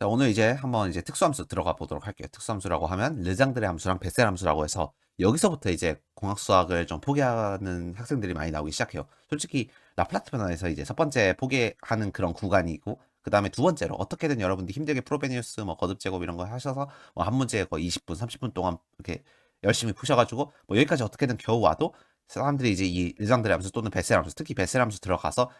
자, 오늘 이제 한번 이제 특수함수 들어가 보도록 할게요. 특수함수라고 하면 르장들의 함수랑 베셀 함수라고 해서 여기서부터 이제 공학 수학을 좀 포기하는 학생들이 많이 나오기 시작해요. 솔직히 라플라트 변환에서 이제 첫 번째 포기하는 그런 구간이고 그 다음에 두 번째로 어떻게든 여러분들 힘들게 프로베니우스 뭐 거듭 제곱 이런 거 하셔서 뭐 한 문제에 거의 20분, 30분 동안 이렇게 열심히 푸셔가지고 뭐 여기까지 어떻게든 겨우 와도 사람들이 이제 이 르장들의 함수 또는 베셀 함수 특히 베셀 함수 들어가서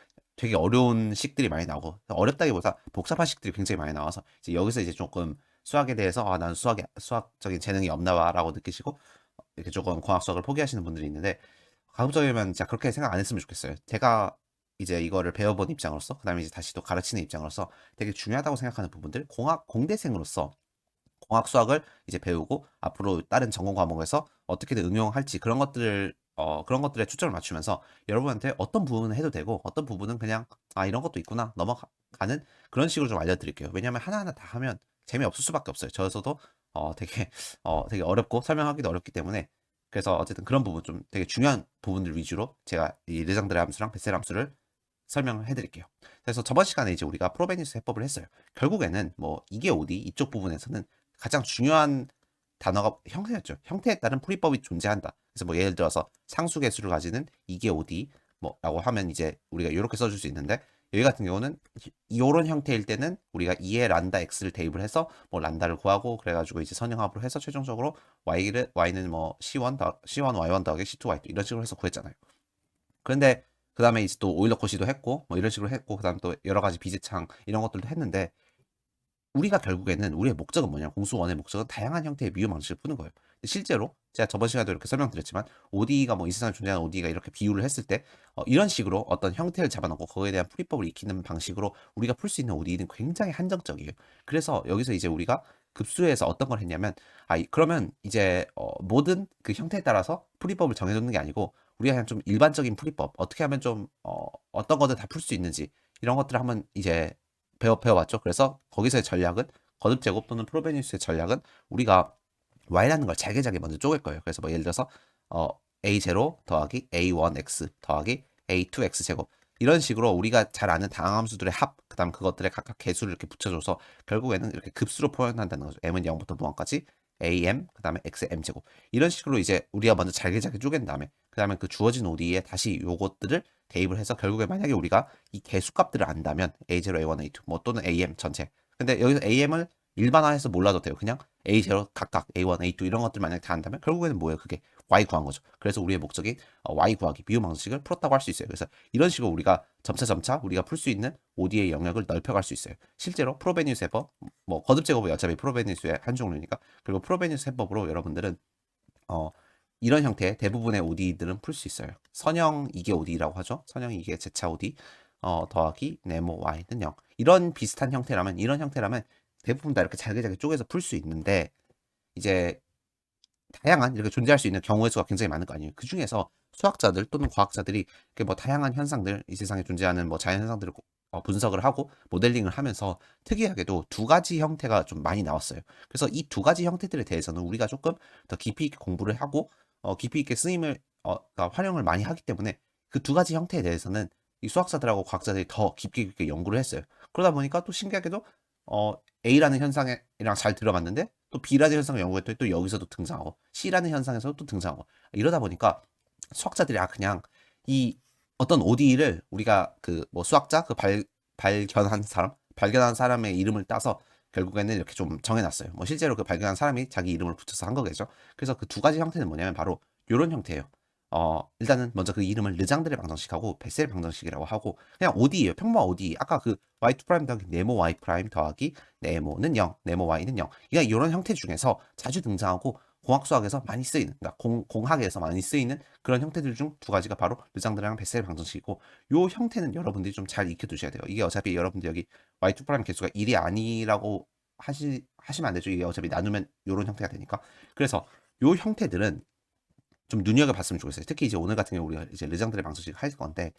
되게 어려운 식들이 많이 나오고 어렵다기보다 복잡한 식들이 굉장히 많이 나와서 이제 여기서 이제 조금 수학에 대해서 아 나는 수학에 수학적인 재능이 없나 봐라고 느끼시고 이렇게 조금 공학 수학을 포기하시는 분들이 있는데 가급적이면 진짜 그렇게 생각 안 했으면 좋겠어요. 제가 이제 이거를 배워본 입장으로서 그다음에 이제 다시 또 가르치는 입장으로서 되게 중요하다고 생각하는 부분들 공학 공대생으로서 공학 수학을 이제 배우고 앞으로 다른 전공 과목에서 어떻게든 응용할지 그런 것들을 어, 그런 것들에 초점을 맞추면서 여러분한테 어떤 부분은 해도 되고 어떤 부분은 그냥 아 이런 것도 있구나 넘어가는 그런 식으로 좀 알려드릴게요. 왜냐하면 하나하나 다 하면 재미없을 수밖에 없어요. 저에서도 어, 되게 어, 되게 어렵고 설명하기도 어렵기 때문에 그래서 어쨌든 그런 부분 좀 되게 중요한 부분들 위주로 제가 이 르장들의 함수랑 베셀 함수를 설명을 해드릴게요. 그래서 저번 시간에 이제 우리가 프로베니스 해법을 했어요. 결국에는 뭐 이게 어디 이쪽 부분에서는 가장 중요한 단어가 형태였죠. 형태에 따른 풀이법이 존재한다. 그래서 뭐 예를 들어서 상수계수를 가지는 이게 어디 뭐라고 하면 이제 우리가 이렇게 써줄 수 있는데 여기 같은 경우는 이런 형태일 때는 우리가 2의 란다 x를 대입을 해서 뭐 란다를 구하고 그래가지고 이제 선형합으로 해서 최종적으로 y를 y는 뭐 c1 더 c1 y1 더하기 c2 y2 이런 식으로 해서 구했잖아요. 그런데 그 다음에 이제 또 오일러 코시도 했고 뭐 이런 식으로 했고 그 다음 또 여러 가지 비제창 이런 것들도 했는데 우리가 결국에는 우리의 목적은 뭐냐 공수원의 목적은 다양한 형태의 미유 방식을 푸는 거예요. 실제로 제가 저번 시간에도 이렇게 설명드렸지만 ODE가 뭐 이 세상에 존재하는 ODE가 이렇게 비유를 했을 때 어, 이런 식으로 어떤 형태를 잡아놓고 거기에 대한 풀이법을 익히는 방식으로 우리가 풀 수 있는 ODE는 굉장히 한정적이에요. 그래서 여기서 이제 우리가 급수에서 어떤 걸 했냐면 아 그러면 이제 어, 모든 그 형태에 따라서 풀이법을 정해놓는 게 아니고 우리가 그냥 좀 일반적인 풀이법 어떻게 하면 좀 어, 어떤 거든 다풀 수 있는지 이런 것들을 한번 이제 배워 배워봤죠. 그래서 거기서의 전략은 거듭 제곱 또는 프로베니우스의 전략은 우리가 y라는 걸 잘게 잘게 먼저 쪼갤 거예요. 그래서 뭐 예를 들어서 어, a0 더하기 a1x 더하기 a2x 제곱 이런 식으로 우리가 잘 아는 다항함수들의 합, 그 다음 그것들의 각각 개수를 이렇게 붙여줘서 결국에는 이렇게 급수로 표현한다는 거죠. m은 0부터 무한까지 am, 그 다음에 xm 제곱 이런 식으로 이제 우리가 먼저 잘게 잘게 쪼갠 다음에 그 다음에 그 주어진 OD에 다시 요것들을 대입을 해서 결국에 만약에 우리가 이 개수값들을 안다면 a0, a1, a2 뭐 또는 am 전체 근데 여기서 am을 일반화해서 몰라도 돼요. 그냥 A0 각각 A1, A2 이런 것들 만약에 다 한다면 결국에는 뭐예요? 그게 Y 구한 거죠. 그래서 우리의 목적이 어, Y 구하기 비유 방식을 풀었다고 할 수 있어요. 그래서 이런 식으로 우리가 점차 점차 우리가 풀 수 있는 OD의 영역을 넓혀갈 수 있어요. 실제로 프로베니우스 해법, 뭐 거듭 제곱이 어차피 프로베니우스의 한 종류니까 그리고 프로베니우스 해법으로 여러분들은 어 이런 형태의 대부분의 OD들은 풀 수 있어요. 선형 이게 OD라고 하죠. 선형 이게 제차 OD 어, 더하기 네모 Y는 0 이런 비슷한 형태라면 이런 형태라면 대부분 다 이렇게 잘게 잘게 쪼개서 풀 수 있는데 이제 다양한 이렇게 존재할 수 있는 경우의 수가 굉장히 많은 거 아니에요. 그 중에서 수학자들 또는 과학자들이 뭐 다양한 현상들, 이 세상에 존재하는 뭐 자연 현상들을 어, 분석을 하고 모델링을 하면서 특이하게도 두 가지 형태가 좀 많이 나왔어요. 그래서 이 두 가지 형태들에 대해서는 우리가 조금 더 깊이 있게 공부를 하고 어, 깊이 있게 쓰임을 어, 그러니까 활용을 많이 하기 때문에 그 두 가지 형태에 대해서는 이 수학자들하고 과학자들이 더 깊게 깊게 연구를 했어요. 그러다 보니까 또 신기하게도 어, A라는 현상이랑 잘 들어갔는데 또 B라는 현상을 연구했더니 또 여기서도 등장하고 C라는 현상에서도 또 등장하고 이러다 보니까 수학자들이 아 그냥 이 어떤 ODE를 우리가 그 뭐 수학자 그 발, 발견한 사람 발견한 사람의 이름을 따서 결국에는 이렇게 좀 정해놨어요. 뭐 실제로 그 발견한 사람이 자기 이름을 붙여서 한 거겠죠. 그래서 그 두 가지 형태는 뭐냐면 바로 이런 형태예요. 어, 일단은 먼저 그 이름을 르장들의 방정식하고 베셀 방정식이라고 하고 그냥 OD예요. 평범한 OD. 아까 그 y2 프라임 더하기 네모 y 프라임 더하기 네모는 0, 네모 y는 0. 그러니까 이런 형태 중에서 자주 등장하고 공학 수학에서 많이 쓰이는, 그러니까 공, 공학에서 많이 쓰이는 그런 형태들 중 두 가지가 바로 르장들이랑 베셀 방정식이고 요 형태는 여러분들이 좀 잘 익혀두셔야 돼요. 이게 어차피 여러분들 여기 y2 프라임 개수가 1이 아니라고 하시, 하시면 안 되죠. 이게 어차피 나누면 요런 형태가 되니까. 그래서 요 형태들은 좀 눈여겨봤으면 좋겠어요. 특히 이제 오늘 같은 경우 우리가 이제 르장들의 방송식 할 건데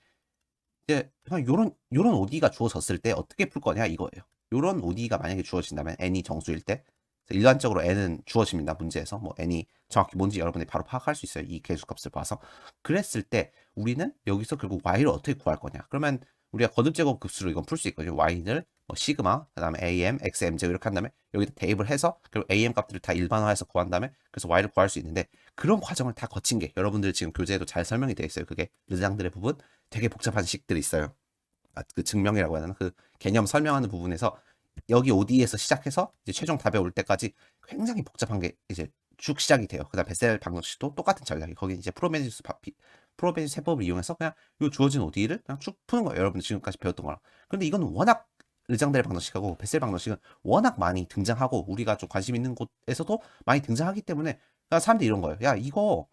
이제 그냥 요런 요런 OD가 주어졌을 때 어떻게 풀 거냐 이거예요. 요런 OD가 만약에 주어진다면 n이 정수일 때 일반적으로 n은 주어집니다. 문제에서 뭐 n이 정확히 뭔지 여러분이 바로 파악할 수 있어요. 이 개수값을 봐서 그랬을 때 우리는 여기서 결국 y를 어떻게 구할 거냐? 그러면 우리가 거듭 제곱 급수로 이건 풀 수 있거든요. y를 뭐 시그마, 그다음에 AM, XMJ 이렇게 한 다음에 여기다 대입을 해서 그리고 AM 값들을 다 일반화해서 구한 다음에 그래서 Y를 구할 수 있는데 그런 과정을 다 거친 게 여러분들 지금 교재에도 잘 설명이 되어 있어요. 그게 르장들의 부분 되게 복잡한 식들이 있어요. 아, 그 증명이라고 되나? 그 개념 설명하는 부분에서 여기 OD에서 시작해서 이제 최종 답에 올 때까지 굉장히 복잡한 게 이제 쭉 시작이 돼요. 그다음 베셀 방정식도 똑같은 전략이 거기 이제 프로베니스 프로베니스 해법을 이용해서 그냥 요 주어진 OD를 그냥 쭉 푸는 거예요. 여러분들 지금까지 배웠던 거랑. 그런데 이건 워낙 르장델 방정식하고 베셀 방정식은 워낙 많이 등장하고 우리가 좀 관심 있는 곳에서도 많이 등장하기 때문에 사람들이 이런 거예요. 야 이거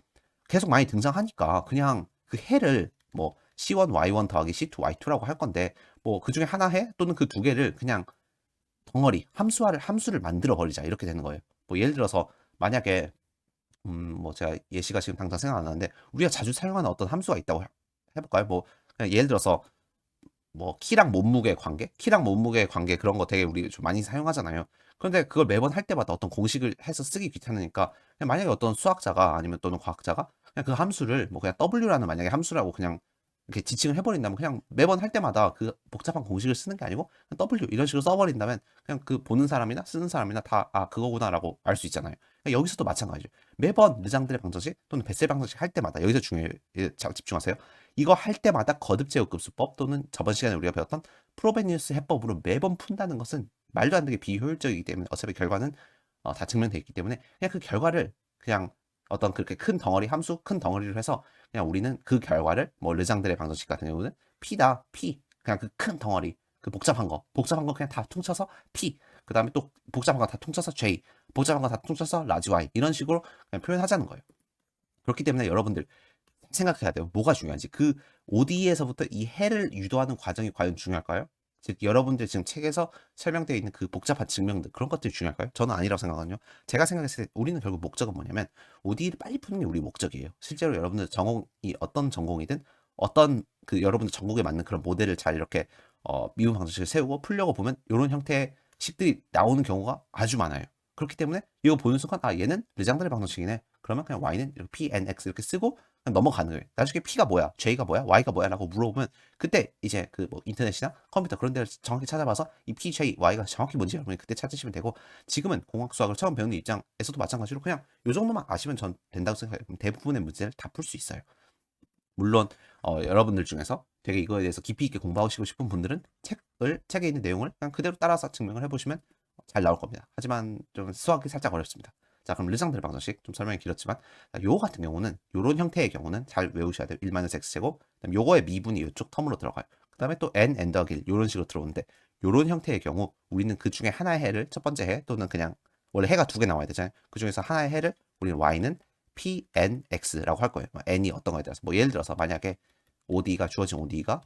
계속 많이 등장하니까 그냥 그 해를 뭐 C1 Y1 더하기 C2 Y2라고 할 건데 뭐 그 중에 하나 해 또는 그 두 개를 그냥 덩어리 함수화를 함수를 만들어 버리자 이렇게 되는 거예요. 뭐 예를 들어서 만약에 음 뭐 제가 예시가 지금 당장 생각 안 나는데 우리가 자주 사용하는 어떤 함수가 있다고 해볼까요? 뭐 예를 들어서 뭐 키랑 몸무게 관계, 키랑 몸무게 관계 그런 거 되게 우리 좀 많이 사용하잖아요. 그런데 그걸 매번 할 때마다 어떤 공식을 해서 쓰기 귀찮으니까 그냥 만약에 어떤 수학자가 아니면 또는 과학자가 그냥 그 함수를 뭐 그냥 W라는 만약에 함수라고 그냥 이렇게 지칭을 해버린다면 그냥 매번 할 때마다 그 복잡한 공식을 쓰는 게 아니고 W 이런 식으로 써버린다면 그냥 그 보는 사람이나 쓰는 사람이나 다 아 그거구나라고 알 수 있잖아요. 그러니까 여기서도 마찬가지죠. 매번 르장들의 방정식 또는 베셀 방정식 할 때마다 여기서 중요해요. 집중하세요. 이거 할 때마다 거듭 제곱 급수법 또는 저번 시간에 우리가 배웠던 프로베니우스 해법으로 매번 푼다는 것은 말도 안 되게 비효율적이기 때문에 어차피 결과는 어, 다 증명돼 있기 때문에 그냥 그 결과를 그냥 어떤 그렇게 큰 덩어리 함수 큰 덩어리를 해서 그냥 우리는 그 결과를 뭐 르장들의 방정식 같은 경우는 P다 P 그냥 그 큰 덩어리 그 복잡한 거 복잡한 거 그냥 다 퉁쳐서 P 그 다음에 또 복잡한 거다 퉁쳐서 J 복잡한 거다 퉁쳐서 라지 Y 이런 식으로 그냥 표현하자는 거예요. 그렇기 때문에 여러분들 생각해야 돼요. 뭐가 중요한지 그 OD에서부터 이 해를 유도하는 과정이 과연 중요할까요? 즉 여러분들 지금 책에서 설명되어 있는 그 복잡한 증명들 그런 것들이 중요할까요? 저는 아니라고 생각하거든요. 제가 생각했을 때 우리는 결국 목적은 뭐냐면 OD를 빨리 푸는 게 우리 목적이에요. 실제로 여러분들 전공이 어떤 전공이든 어떤 그 여러분들 전공에 맞는 그런 모델을 잘 이렇게 어, 미분 방정식을 세우고 풀려고 보면 이런 형태의 식들이 나오는 경우가 아주 많아요. 그렇기 때문에 이거 보는 순간 아 얘는 르장들의 방정식이네. 그러면 그냥 y는 이렇게 p, n, x 이렇게 쓰고 넘어가는 거예요. 나중에 P가 뭐야, J가 뭐야, Y가 뭐야라고 물어보면 그때 이제 그 뭐 인터넷이나 컴퓨터 그런 데를 정확히 찾아봐서 이 P, J, Y가 정확히 뭔지 여러분이 그때 찾으시면 되고 지금은 공학 수학을 처음 배우는 입장에서도 마찬가지로 그냥 요 정도만 아시면 전 된다고 생각해요. 대부분의 문제를 다 풀 수 있어요. 물론 어, 여러분들 중에서 되게 이거에 대해서 깊이 있게 공부하시고 싶은 분들은 책을 책에 있는 내용을 그냥 그대로 따라서 증명을 해보시면 잘 나올 겁니다. 하지만 좀 수학이 살짝 어렵습니다. 자, 그럼 르장들 방정식 좀 설명이 길었지만 요 같은 경우는 요런 형태의 경우는 잘 외우셔야 돼요. 1-x제곱. 그다음 요거의 미분이 이쪽 텀으로 들어가요. 그 다음에 또 n n 1 요런 식으로 들어오는데 요런 형태의 경우 우리는 그 중에 하나의 해를 첫 번째 해 또는 그냥 원래 해가 두 개 나와야 되잖아요. 그 중에서 하나의 해를 우리는 y는 pnx라고 할 거예요. 뭐 n이 어떤 거에 따라서 뭐 예를 들어서 만약에 OD가 주어진 OD가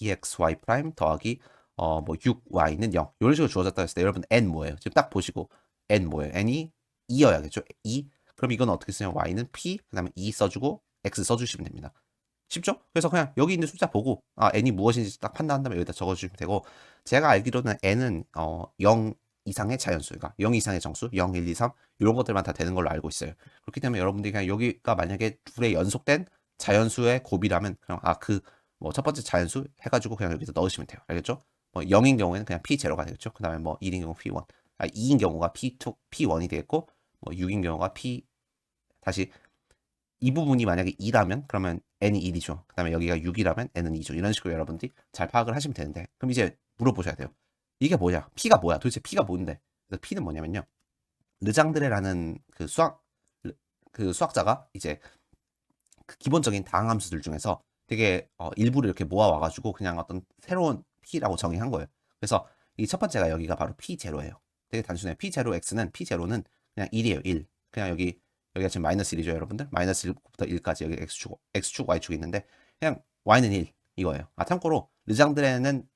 exy 프라임 더하기 어 뭐 6y는 0 이런 식으로 주어졌다 했을 때 여러분 n 뭐예요? 지금 딱 보시고 n 뭐예요? n이 2여야겠죠? 2. 그럼 이건 어떻게 쓰냐면 y는 p 그 다음에 2 써주고 x 써주시면 됩니다. 쉽죠? 그래서 그냥 여기 있는 숫자 보고 아 n이 무엇인지 딱 판단한 다음에 여기다 적어주시면 되고 제가 알기로는 n은 어, 0 이상의 자연수, 그러니까 0 이상의 정수, 0, 1, 2, 3 이런 것들만 다 되는 걸로 알고 있어요. 그렇기 때문에 여러분들이 그냥 여기가 만약에 둘의 연속된 자연수의 곱이라면 그냥 아 그 뭐 첫 번째 자연수 해가지고 그냥 여기서 넣으시면 돼요. 알겠죠? 뭐 0인 경우에는 그냥 p 제로가 되겠죠. 그 다음에 뭐 1인 경우 p1, 아 2인 경우가 p2, p1이 되겠고 뭐 6인 경우가 P 다시 이 부분이 만약에 2라면 그러면 n이 1이죠. 그 다음에 여기가 6이라면 n은 2죠. 이런 식으로 여러분들이 잘 파악을 하시면 되는데 그럼 이제 물어보셔야 돼요. 이게 뭐냐? P가 뭐야? 도대체 P가 뭔데? 그래서 P는 뭐냐면요. 르장드레라는 그 수학 그 수학자가 이제 그 기본적인 다항함수들 중에서 되게 어, 일부를 이렇게 모아 와가지고 그냥 어떤 새로운 P라고 정의한 거예요. 그래서 이 첫 번째가 여기가 바로 P0예요. 되게 단순해요. P0 X는 P0는 그냥 1이에요. 1. 그냥 여기 여기가 지금 마이너스 1이죠, 여러분들. 마이너스 1부터 1까지 여기 x축, x축, y축이 있는데 그냥 y는 1 이거예요. 아 참고로 르장드레는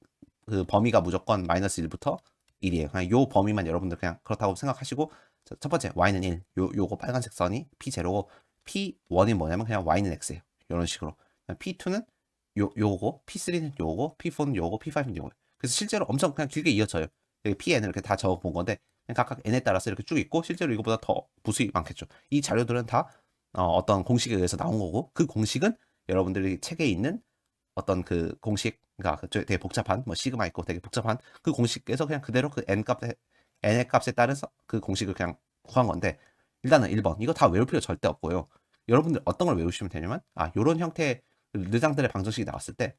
그 범위가 무조건 마이너스 1부터 1이에요. 그냥 요 범위만 여러분들 그냥 그렇다고 생각하시고 첫 번째 y는 1. 요 요거 빨간색 선이 p0고 p1이 뭐냐면 그냥 y는 x예요. 이런 식으로. p2는 요 요거, p3는 요거, p4는 요거, p5는 요거. 그래서 실제로 엄청 그냥 길게 이어져요. 여기 pn을 이렇게 다 적어 본 건데 각각 n에 따라서 이렇게 쭉 있고 실제로 이거보다 더 부수익 많겠죠. 이 자료들은 다 어, 떤 공식에 의해서 나온 거고 그 공식은 여러분들이 책에 있는 어떤 그 공식 그러니까 그 되게 복잡한 뭐 시그마 있고 되게 복잡한 그 공식에서 그냥 그대로 그 n 값에 n의 값에 따라서 그 공식을 그냥 구한 건데 일단은 1번 이거 다 외울 필요 절대 없고요. 여러분들 어떤 걸 외우시면 되냐면 아 요런 형태의 르장들의 방정식이 나왔을 때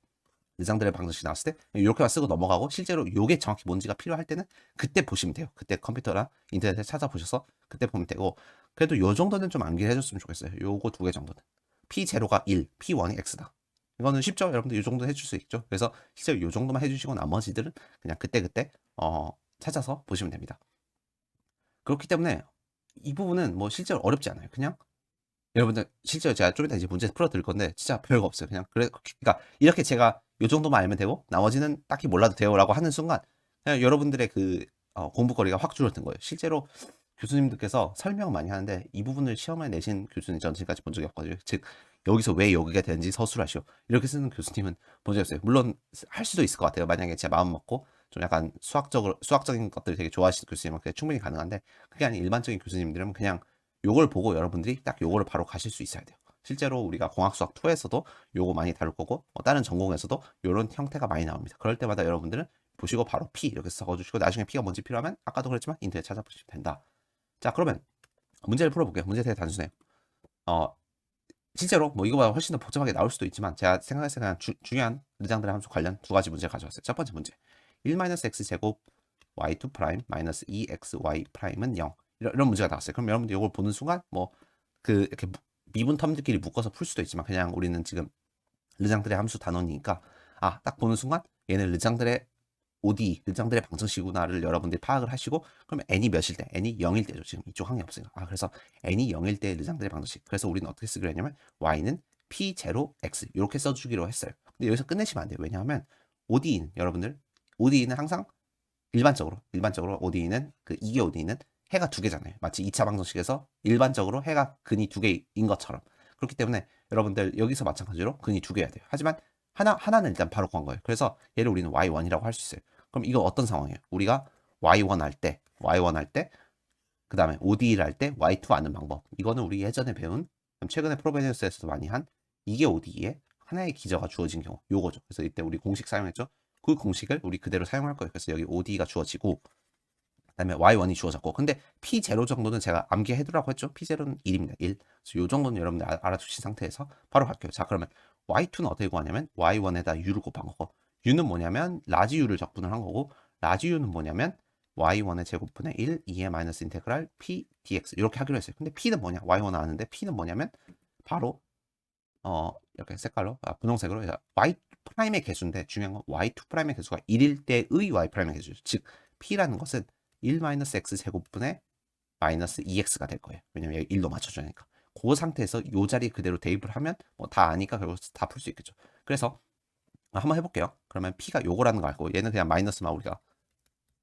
르장들의 방정식이 나왔을 때 이렇게만 쓰고 넘어가고 실제로 요게 정확히 뭔지가 필요할 때는 그때 보시면 돼요. 그때 컴퓨터랑 인터넷에 찾아보셔서 그때 보면 되고 그래도 요 정도는 좀 암기를 해줬으면 좋겠어요. 요거 두 개 정도는 P0가 1, P1이 X다. 이거는 쉽죠? 여러분들 이 정도 해줄 수 있죠? 그래서 실제로 이 정도만 해주시고 나머지들은 그냥 그때그때 어, 찾아서 보시면 됩니다. 그렇기 때문에 이 부분은 뭐 실제로 어렵지 않아요. 그냥 여러분들 실제로 제가 좀 이따 이제 문제 풀어 드릴 건데 진짜 별거 없어요. 그냥 그래 그러니까 이렇게 제가 요 정도만 알면 되고 나머지는 딱히 몰라도 돼요라고 하는 순간 그냥 여러분들의 그 어, 공부거리가 확 줄어든 거예요. 실제로 교수님들께서 설명 많이 하는데 이 부분을 시험에 내신 교수님 전 지금까지 본 적이 없거든요. 즉 여기서 왜 여기가 되는지 서술하시오. 이렇게 쓰는 교수님은 본 적이 없어요. 물론 할 수도 있을 것 같아요. 만약에 제 마음 먹고 좀 약간 수학적으로 수학적인 것들을 되게 좋아하시는 교수님은 그게 충분히 가능한데 그게 아닌 일반적인 교수님들은 그냥 요걸 보고 여러분들이 딱 요거를 바로 가실 수 있어야 돼요. 실제로 우리가 공학수학 2에서도 요거 많이 다룰 거고 뭐 다른 전공에서도 요런 형태가 많이 나옵니다. 그럴 때마다 여러분들은 보시고 바로 P 이렇게 적어주시고 나중에 P가 뭔지 필요하면 아까도 그랬지만 인터넷 찾아보시면 된다. 자 그러면 문제를 풀어볼게요. 문제 되게 단순해요. 어 실제로 뭐 이거보다 훨씬 더 복잡하게 나올 수도 있지만 제가 생각했을 때 주, 중요한 르장들의 함수 관련 두 가지 문제 가져왔어요. 첫 번째 문제 1-x 제곱 y2 프라임 마이너스 2xy 프라임은 0 이런, 이런 문제가 나왔어요. 그럼 여러분들 이걸 보는 순간 뭐 그 이렇게 미분 텀들끼리 묶어서 풀 수도 있지만 그냥 우리는 지금 르장들의 함수 단원이니까 아 딱 보는 순간 얘는 르장들의 OD, 르장들의 방정식이구나를 여러분들이 파악을 하시고 그러면 n이 몇일 때? n이 0일 때죠. 지금 이쪽 항이 없으니까. 아 그래서 n이 0일 때 르장들의 방정식. 그래서 우리는 어떻게 쓰기로 했냐면 y는 p0x 이렇게 써주기로 했어요. 근데 여기서 끝내시면 안 돼요. 왜냐하면 OD는 여러분들 OD는 항상 일반적으로 일반적으로 OD는 그 이게 OD는 해가 두 개잖아요. 마치 2차 방정식에서 일반적으로 해가 근이 두 개인 것처럼. 그렇기 때문에 여러분들 여기서 마찬가지로 근이 두 개여야 돼요. 하지만 하나 하나는 일단 바로 구한 거예요. 그래서 얘를 우리는 y1이라고 할 수 있어요. 그럼 이거 어떤 상황이에요? 우리가 y1 할 때, y1 할 때, 그 다음에 OD를 할 때 y2 아는 방법. 이거는 우리 예전에 배운, 최근에 프로베니우스에서도 많이 한 이게 OD에 하나의 기저가 주어진 경우, 요거죠. 그래서 이때 우리 공식 사용했죠. 그 공식을 우리 그대로 사용할 거예요. 그래서 여기 OD가 주어지고, 그 다음에 y1이 주어졌고, 근데 p0 정도는 제가 암기해두라고 했죠. p0는 1입니다. 1. 그래서 요 정도는 여러분들 아, 알아두신 상태에서 바로 갈게요. 자, 그러면 y2는 어떻게 구하냐면 y1에다 u를 곱한 거고, u는 뭐냐면 라지 u를 적분을 한 거고 라지 u는 뭐냐면 y1의 제곱분의 1, 2의 마이너스 인테그랄 p dx 이렇게 하기로 했어요. 근데 p는 뭐냐? y1은 아는데 p는 뭐냐면 바로 어 이렇게 색깔로 아, 분홍색으로 y 프라임의 개수인데 중요한 건 y2 프라임의 개수가 1일 때의 y 프라임의 개수죠. 즉 p라는 것은 1 마이너스 x 제곱분의 마이너스 2x가 될 거예요. 왜냐면 여기 1로 맞춰주니까. 그 상태에서 이 자리 그대로 대입을 하면 뭐 다 아니까 결국 다 풀 수 있겠죠. 그래서 한번 해볼게요. 그러면 P가 요거라는 거 알고 얘는 그냥 마이너스만 우리가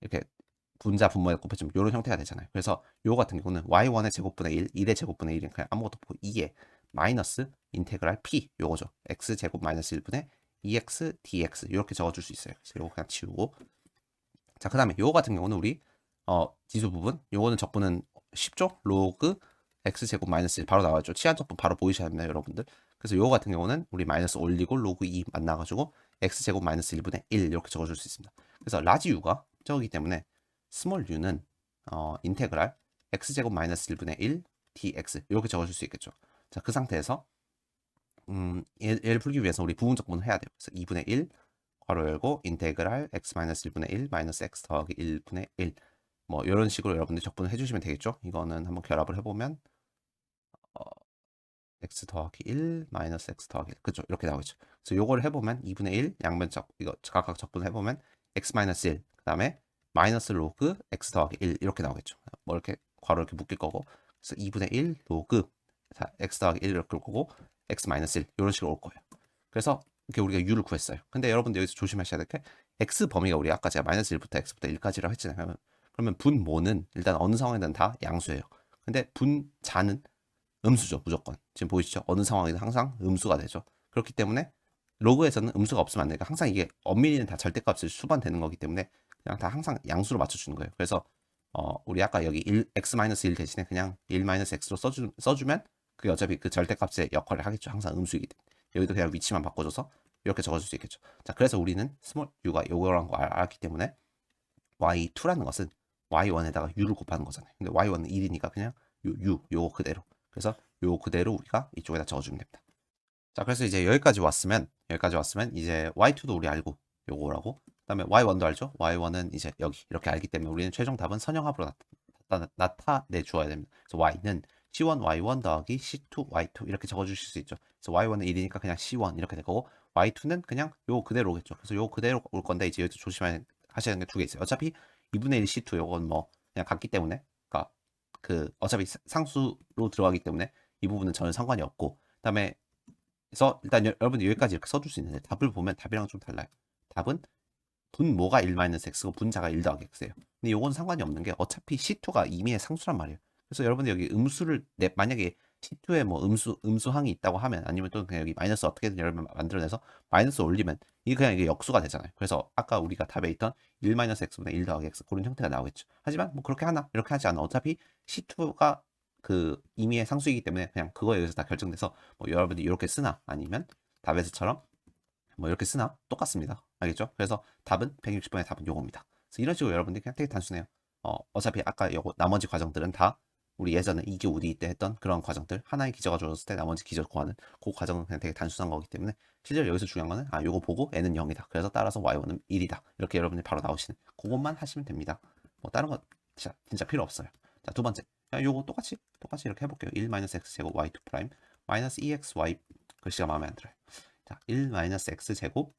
이렇게 분자 분모에 곱해주면 이런 형태가 되잖아요. 그래서 요 같은 경우는 y1의 제곱분의 1, 1의 제곱분의 1은 그냥 아무것도 없고 2에 마이너스 인테그랄 p 요거죠. x 제곱 마이너스 1분의 2x dx 이렇게 적어줄 수 있어요. 그래서 요거 그냥 치우고 자 그 다음에 요거 같은 경우는 우리 어 지수 부분 요거는 적분은 쉽죠? 로그 x 제곱 마이너스 1 바로 나와죠. 치안 적분 바로 보이셔야 합니다, 여러분들. 그래서 요거 같은 경우는 우리 마이너스 올리고 로그 2 만나가지고 x제곱 마이너스 1분의 1 이렇게 적어줄 수 있습니다. 그래서 라지 u가 저기 때문에 스몰 u는 어, 인테그랄 x제곱 마이너스 1분의 1 dx 이렇게 적어줄 수 있겠죠. 자, 그 상태에서 음, 얘를 풀기 위해서 우리 부분 적분을 해야 돼요. 그래서 2분의 1 괄호 열고 인테그랄 x 마이너스 1분의 1 마이너스 x 더하기 1분의 1 뭐 이런 식으로 여러분들 적분을 해주시면 되겠죠. 이거는 한번 결합을 해보면 어, x 더하기 1 마이너스 x 더하기 1 그죠? 이렇게 나오겠죠. 그래서 요거를 해보면 2분의 1 양면적 이거 각각 적분을 해보면 x 마이너스 1 그 다음에 마이너스 로그 x 더하기 1 이렇게 나오겠죠. 뭐 이렇게 괄호 이렇게 묶일 거고. 그래서 2분의 1 로그 자, x 더하기 1 이렇게 올 거고 x 마이너스 1 이런 식으로 올 거예요. 그래서 이렇게 우리가 u를 구했어요. 근데 여러분들 여기서 조심하셔야 될 게 x 범위가 우리 아까 제가 마이너스 1부터 x부터 1까지라고 했잖아요 그러면 분모는 일단 어느 상황이든 다 양수예요. 근데 분자는 음수죠 무조건. 지금 보이시죠? 어느 상황이든 항상 음수가 되죠. 그렇기 때문에 로그에서는 음수가 없으면 안 되니까 항상 이게 엄밀히는 다 절대값을 수반되는 거기 때문에 그냥 다 항상 양수로 맞춰주는 거예요. 그래서 어 우리 아까 여기 1, x-1 대신에 그냥 1-x로 써주, 써주면 그게 어차피 그 절대값의 역할을 하겠죠. 항상 음수이기 때문에. 여기도 그냥 위치만 바꿔줘서 이렇게 적어줄 수 있겠죠. 자, 그래서 우리는 스몰 u가 거 알- 알았기 때문에 y2라는 것은 y1에다가 u를 곱하는 거잖아요. 근데 y1은 1이니까 그냥 요 u 요거 그대로. 그래서 요거 그대로 우리가 이쪽에다 적어주면 됩니다. 자, 그래서 이제 여기까지 왔으면 여기까지 왔으면 이제 y2도 우리 알고 요거라고. 그다음에 y1도 알죠? y1은 이제 여기 이렇게 알기 때문에 우리는 최종 답은 선형합으로 나타, 나타, 내 주어야 됩니다. 그래서 y는 c1 y1 더하기 c2 y2 이렇게 적어주실 수 있죠. 그래서 y1은 1이니까 그냥 c1 이렇게 될 거고 y2는 그냥 요 그대로 오겠죠. 그래서 요 그대로 올 건데 이제 여기서 조심해야 하시는 게 두 개 있어요. 어차피 2분의 1 c2 요건 뭐 그냥 같기 때문에 그러니까 그 어차피 사- 상수로 들어가기 때문에 이 부분은 전혀 상관이 없고 그다음에 그래서 일단 여, 러분들 여기까지 이렇게 써줄 수 있는데 답을 보면 답이랑 좀 달라요. 답은 분모가 1-x고 분자가 1 더하기 x예요. 근데 요건 상관이 없는 게 어차피 C2가 임의의 상수란 말이에요. 그래서 여러분들 여기 음수를 내 만약에 C2에 뭐 음수 음수항이 있다고 하면 아니면 또 그냥 여기 마이너스 어떻게든 여러분 만들어내서 마이너스 올리면 이게 그냥 이게 역수가 되잖아요. 그래서 아까 우리가 답에 있던 1-x분의 1 더하기 x 그런 형태가 나오겠죠. 하지만 뭐 그렇게 하나 이렇게 하지 않아. 어차피 C2가 그 임의의 상수이기 때문에 그냥 그거에 의해서 다 결정돼서 뭐 여러분들이 이렇게 쓰나 아니면 답에서처럼 뭐 이렇게 쓰나 똑같습니다. 알겠죠? 그래서 답은 160번의 답은 요겁니다. 그래서 이런 식으로 여러분들이 그냥 되게 단순해요. 어, 어차피 아까 요거 나머지 과정들은 다 우리 예전에 2기 우디 때 했던 그런 과정들 하나의 기저가 주어졌을 때 나머지 기저 구하는 그 과정은 그냥 되게 단순한 거기 때문에 실제로 여기서 중요한 거는 아 요거 보고 n은 0이다. 그래서 따라서 y1은 1이다. 이렇게 여러분들이 바로 나오시는 그것만 하시면 됩니다. 뭐 다른 거 진짜, 진짜 필요 없어요. 자, 두 번째. 자, 요거 똑같이 똑같이 이렇게 해볼게요. 1-x 제곱 y2 프라임 마이너스 2xy 글씨가 마음에 안 들어요. 자, 1-x 제곱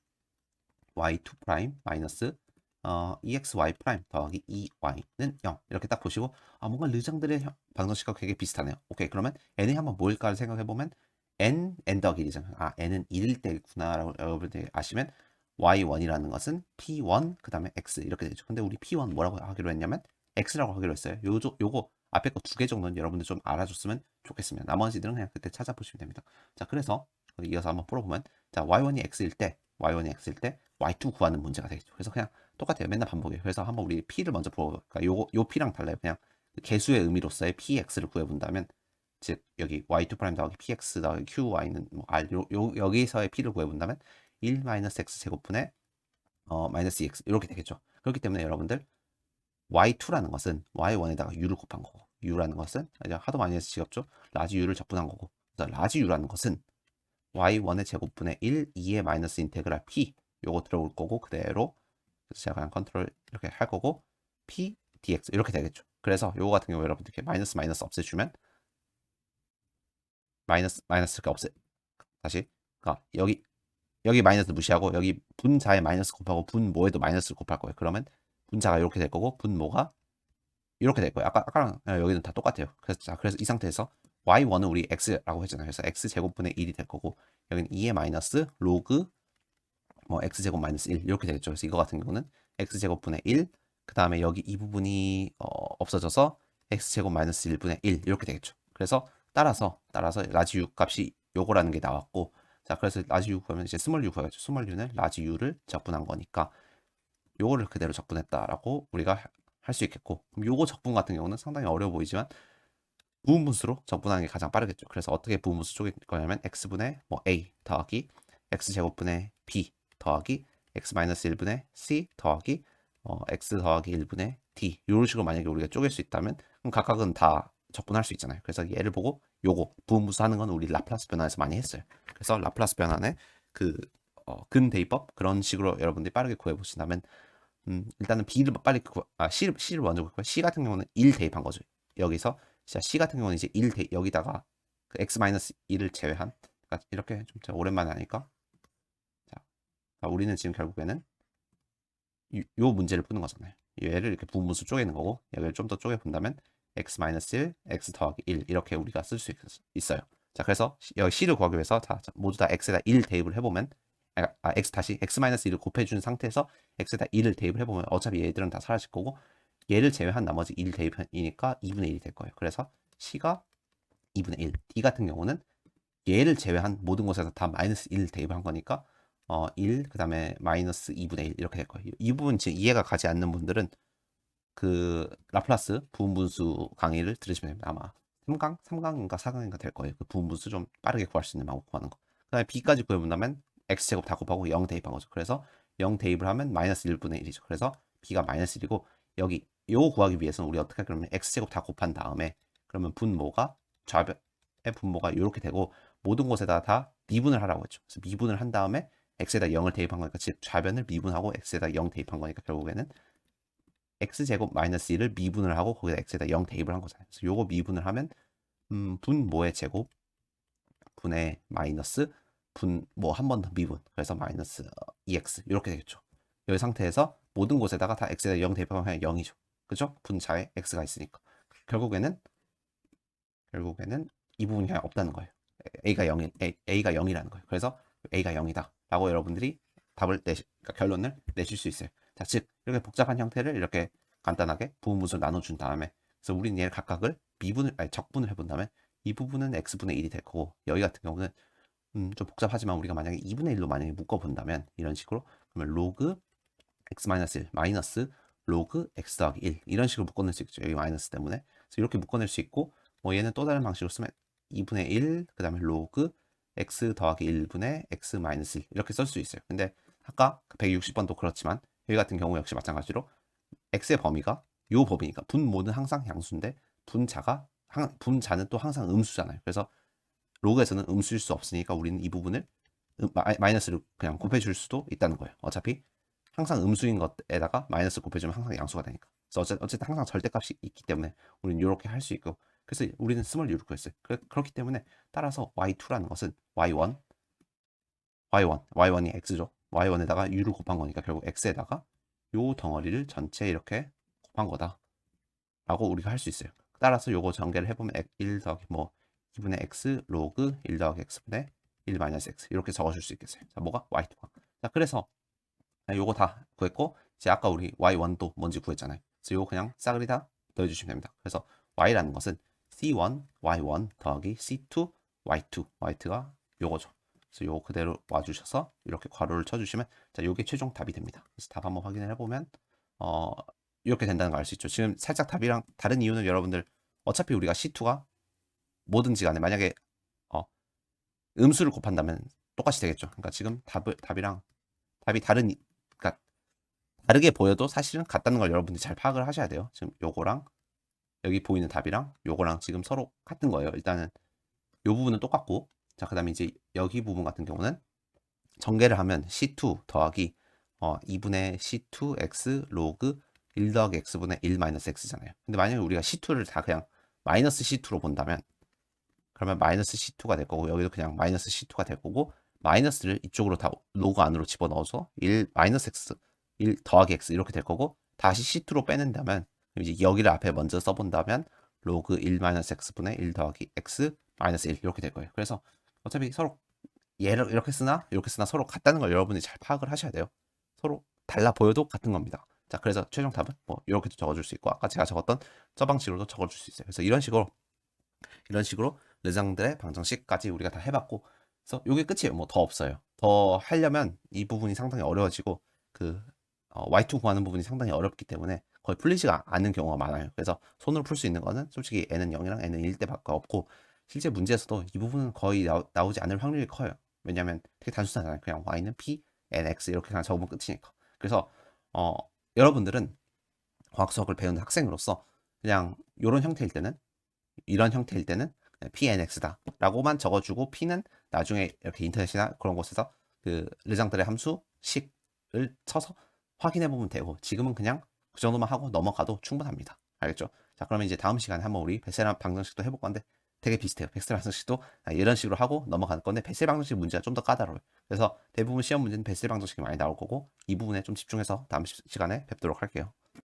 y2 프라임 마이너스 어, 2xy 프라임 더하기 2y는 0 이렇게 딱 보시고 아 뭔가 르장들의 형- 방정식과 되게 비슷하네요. 오케이 그러면 n이 한번 뭘까를 생각해 보면 n n 더하기 1이잖아요. 아 n은 1일 때구나 라고 여러분들이 아시면 y1이라는 것은 p1 그 다음에 x 이렇게 되죠. 근데 우리 p1 뭐라고 하기로 했냐면 x라고 하기로 했어요. 요조 요거 앞에 거 두 개 정도는 여러분들 좀 알아줬으면 좋겠습니다. 나머지들은 그냥 그때 찾아보시면 됩니다. 자 그래서 이어서 한번 풀어보면 자 y1이 x일 때 y1이 x일 때 y2 구하는 문제가 되겠죠. 그래서 그냥 똑같아요. 맨날 반복이에요. 그래서 한번 우리 p를 먼저 풀어볼까. 그러니까 요거 요 p랑 달라요. 그냥 그 개수의 의미로서의 px를 구해본다면 즉 여기 y2 프라임 더하기 px 더하기 qy는 뭐 r 요, 요 여기서의 p를 구해본다면 1 마이너스 x 제곱분의 어 마이너스 2x 이렇게 되겠죠. 그렇기 때문에 여러분들 y2라는 것은 y1에다가 u를 곱한 거고 u라는 것은 이제 하도 많이 해서 지겹죠. 라지 u를 적분한 거고 그래서 라지 u라는 것은 y1의 제곱분의 1, 2의 마이너스 인테그랄 p 요거 들어올 거고 그대로 그래서 제가 그냥 컨트롤 이렇게 할 거고 p dx 이렇게 되겠죠. 그래서 요거 같은 경우 여러분들 이렇게 마이너스 마이너스 없애주면 마이너스 마이너스 이렇게 없애 다시 그러니까 여기 여기 마이너스 무시하고 여기 분자에 마이너스 곱하고 분모에도 마이너스를 곱할 거예요. 그러면 분자가 이렇게 될 거고 분모가 이렇게 될 거예요. 아까 아까랑 어, 여기는 다 똑같아요. 그래서 자 그래서 이 상태에서 y1은 우리 x라고 했잖아요. 그래서 x 제곱분의 1이 될 거고 여기는 2의 마이너스 로그 뭐 x 제곱 마이너스 1 이렇게 되겠죠. 그래서 이거 같은 경우는 x 제곱분의 1, 그 다음에 여기 이 부분이 어, 없어져서 x 제곱 마이너스 1분의 1 이렇게 되겠죠. 그래서 따라서 따라서 라지 u 값이 요거라는 게 나왔고 자 그래서 라지 u 구하면 이제 스몰 u 구하겠죠. 스몰 u는 라지 u를 적분한 거니까 요거를 그대로 적분했다라고 우리가 할 수 있겠고 그럼 요거 적분 같은 경우는 상당히 어려워 보이지만 부분분수로 적분하는 게 가장 빠르겠죠. 그래서 어떻게 부분분수 쪼갤 거냐면 x분의 뭐 a 더하기 x 제곱분의 b 더하기 x 마이너스 1분의 c 더하기 어, x 더하기 1분의 d 이런 식으로 만약에 우리가 쪼갤 수 있다면 그럼 각각은 다 적분할 수 있잖아요. 그래서 얘를 보고 요거 부분분수 하는 건 우리 라플라스 변환에서 많이 했어요. 그래서 라플라스 변환의 그 어, 근대입법 그런 식으로 여러분들이 빠르게 구해 보신다면 음, 일단은 b를 빨리 구, 아 c를, c를 먼저 구했고요. c 같은 경우는 1 대입한 거죠. 여기서 자, c 같은 경우는 이제 1 대, 여기다가 그 x 마이너스 1을 제외한 그러니까 이렇게 좀 오랜만에 하니까 자, 자, 우리는 지금 결국에는 요, 요 문제를 푸는 거잖아요. 얘를 이렇게 부분수 쪼개는 거고 여기를 좀 더 쪼개 본다면 x 마이너스 1, x 더하기 1 이렇게 우리가 쓸 수 있어요. 자, 그래서 여기 c를 구하기 위해서 다 모두 다 x에다 1 대입을 해보면 아, 아, x 다시 x 마이너스 1을 곱해준 상태에서 x에다 1을 대입을 해보면 어차피 얘들은 다 사라질 거고 얘를 제외한 나머지 1 대입이니까 2분의 1이 될 거예요. 그래서 c가 2분의 1, d 같은 경우는 얘를 제외한 모든 곳에서 다 마이너스 1 대입을 한 거니까 어, 1, 그 다음에 마이너스 2분의 1 이렇게 될 거예요. 이 부분 지금 이해가 가지 않는 분들은 그 라플라스 부분분수 강의를 들으시면 됩니다. 아마 3강, 3강인가 4강인가 될 거예요. 그 부분분수 좀 빠르게 구할 수 있는 방법 구하는 거. 그 다음에 b까지 구해본다면 x제곱 다 곱하고 0 대입한 거죠. 그래서 0 대입을 하면 마이너스 1분의 1이죠. 그래서 b가 마이너스 1이고 여기 요 구하기 위해서는 우리 어떻게 할 그러면 x제곱 다 곱한 다음에 그러면 분모가 좌변의 분모가 이렇게 되고 모든 곳에다 다 미분을 하라고 했죠. 그래서 미분을 한 다음에 x에다 0을 대입한 거니까 즉 좌변을 미분하고 x에다 0 대입한 거니까 결국에는 x제곱 마이너스 1을 미분을 하고 거기다 x에다 0 대입을 한 거잖아요. 그래서 요거 미분을 하면 음, 분모의 제곱 분의 마이너스 분 뭐 한 번 더 미분 그래서 마이너스 2x 이렇게 되겠죠. 이 상태에서 모든 곳에다가 다 x에다 0 대입하면 그냥 0이죠. 그죠? 분자에 x가 있으니까 결국에는 결국에는 이 부분이 그냥 없다는 거예요. a가 0이 a, a가 0이라는 거예요. 그래서 a가 0이다 라고 여러분들이 답을 내시 그러니까 결론을 내실 수 있어요. 자, 즉 이렇게 복잡한 형태를 이렇게 간단하게 부분분수로 나눠준 다음에 그래서 우리는 얘를 각각을 미분을 아니 적분을 해본다면 이 부분은 x분의 1이 될 거고 여기 같은 경우는 음, 좀 복잡하지만 우리가 만약에 2분의 1로 만약에 묶어본다면 이런 식으로 그러면 로그 x-1 마이너스 로그 x 더하기 1 이런 식으로 묶어낼 수 있죠. 여기 마이너스 때문에 그래서 이렇게 묶어낼 수 있고 뭐 얘는 또 다른 방식으로 쓰면 2분의 1 그 다음에 로그 x 더하기 1분의 x 마이너스 1 이렇게 쓸 수 있어요. 근데 아까 160번도 그렇지만 여기 같은 경우 역시 마찬가지로 x의 범위가 요 범위니까 분모는 항상 양수인데 분자가 항, 분자는 또 항상 음수잖아요. 그래서 로그에서는 음수일 수 없으니까 우리는 이 부분을 음, 마이너스를 그냥 곱해줄 수도 있다는 거예요. 어차피 항상 음수인 것에다가 마이너스 곱해주면 항상 양수가 되니까. 그래서 어쨌든 항상 절대값이 있기 때문에 우리는 이렇게 할 수 있고 그래서 우리는 스몰 유로 했어요. 그, 그렇기 때문에 따라서 y2라는 것은 y1, y1, y1이 x죠. y1에다가 u를 곱한 거니까 결국 x에다가 요 덩어리를 전체 이렇게 곱한 거다. 라고 우리가 할 수 있어요. 따라서 요거 전개를 해보면 1 더하기 뭐 2분의 x 로그 1 더하기 x분의 1 마이너스 x 이렇게 적어줄 수 있겠어요. 자, 뭐가 y2가. 자, 그래서 요거 다 구했고 이제 아까 우리 y1도 뭔지 구했잖아요. 그래서 요거 그냥 싸그리 다 더해주시면 됩니다. 그래서 y라는 것은 c1 y1 더하기 c2 y2 y2가 요거죠. 그래서 요거 그대로 와주셔서 이렇게 괄호를 쳐주시면 자 요게 최종 답이 됩니다. 그래서 답 한번 확인을 해보면 어 이렇게 된다는 걸 알 수 있죠. 지금 살짝 답이랑 다른 이유는 여러분들 어차피 우리가 C2가 뭐든지 간에 만약에 어 음수를 곱한다면 똑같이 되겠죠. 그러니까 지금 답을 답이랑 답이 다른 그러니까 다르게 보여도 사실은 같다는 걸 여러분들이 잘 파악을 하셔야 돼요. 지금 요거랑 여기 보이는 답이랑 요거랑 지금 서로 같은 거예요. 일단은 요 부분은 똑같고 자 그 다음에 이제 여기 부분 같은 경우는 전개를 하면 C2 더하기 어 2분의 C2x 로그 1 더하기 x분의 1 마이너스 x잖아요. 근데 만약에 우리가 C2를 다 그냥 마이너스 C2로 본다면 그러면 마이너스 C2가 될 거고 여기도 그냥 마이너스 C2가 될 거고 마이너스를 이쪽으로 다 로그 안으로 집어넣어서 1 마이너스 x 1 더하기 x 이렇게 될 거고 다시 C2로 빼낸다면 이제 여기를 앞에 먼저 써본다면 로그 1 마이너스 x분의 1 더하기 x 마이너스 1 이렇게 될 거예요. 그래서 어차피 서로 얘를 이렇게 쓰나 이렇게 쓰나 서로 같다는 걸 여러분이 잘 파악을 하셔야 돼요. 서로 달라 보여도 같은 겁니다. 자, 그래서 최종 답은 뭐 이렇게도 적어줄 수 있고 아까 제가 적었던 저 방식으로도 적어줄 수 있어요. 그래서 이런 식으로 이런 식으로 르장들의 방정식까지 우리가 다 해봤고 그래서 이게 끝이에요. 뭐 더 없어요. 더 하려면 이 부분이 상당히 어려워지고 그 어, y2 구하는 부분이 상당히 어렵기 때문에 거의 풀리지가 않는 경우가 많아요. 그래서 손으로 풀 수 있는 거는 솔직히 n은 0이랑 n은 1대밖에 없고 실제 문제에서도 이 부분은 거의 나오, 지 않을 확률이 커요. 왜냐하면 되게 단순하잖아요. 그냥 y는 p, n, x 이렇게 그냥 적으면 끝이니까. 그래서 어, 여러분들은 과학 수학을 배우는 학생으로서 그냥 이런 형태일 때는 이런 형태일 때는 pnx다 라고만 적어주고 p는 나중에 이렇게 인터넷이나 그런 곳에서 그 르장들의 함수 식을 쳐서 확인해 보면 되고 지금은 그냥 그 정도만 하고 넘어가도 충분합니다. 알겠죠? 자 그러면 이제 다음 시간에 한번 우리 베세라 방정식도 해볼 건데 되게 비슷해요. 베셀 방정식도 이런 식으로 하고 넘어가는 건데 베셀 방정식 문제가 좀 더 까다로워요. 그래서 대부분 시험 문제는 베셀 방정식이 많이 나올 거고 이 부분에 좀 집중해서 다음 시간에 뵙도록 할게요.